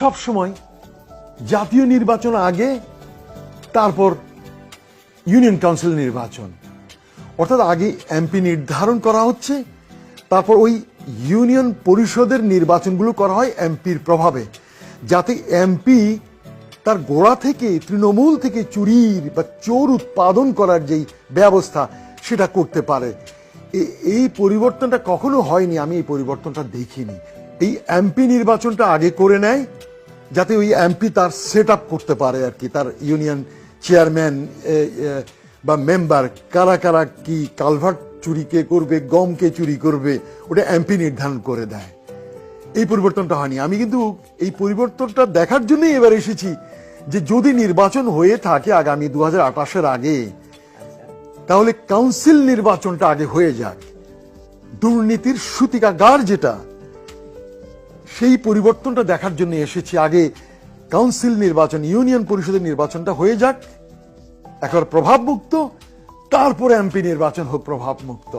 সব সময় জাতীয় নির্বাচন আগে, তারপর ইউনিয়ন কাউন্সিল নির্বাচন। অর্থাৎ আগে এমপি নির্ধারণ করা হচ্ছে, তারপর ওই ইউনিয়ন পরিষদের নির্বাচনগুলো করা হয় এমপির প্রভাবে। যাতে এমপি তার গোড়া থেকে, তৃণমূল থেকে চুরির বা চোর উৎপাদন করার যেই ব্যবস্থা, সেটা করতে পারে। এই পরিবর্তনটা কখনো হয়নি, আমি এই পরিবর্তনটা দেখিনি। এই এমপি নির্বাচনটা আগে করে নেয় যাতে ওই এমপি তার সেট করতে পারে আর কি, তার ইউনিয়ন চেয়ারম্যান বা মেম্বার, কারা কারা কি কালভার্ট চুরি কে করবে, গম কে চুরি করবে, ওটা এমপি নির্ধারণ করে দেয়। এই পরিবর্তনটা হয়নি। আমি কিন্তু এই পরিবর্তনটা দেখার জন্যই এবার এসেছি যে যদি নির্বাচন হয়ে থাকে আগামী দু হাজার আগে, তাহলে কাউন্সিল নির্বাচনটা আগে হয়ে যাক। দুর্নীতির সূতিকাগার যেটা সেই পরিবর্তনটা দেখার জন্য এসেছি। আগে কাউন্সিল নির্বাচন, ইউনিয়ন পরিষদের নির্বাচনটা হয়ে যাক। একবার প্রভাব মুক্ত তারপরে এমপি নির্বাচন হোক প্রভাব মুক্ত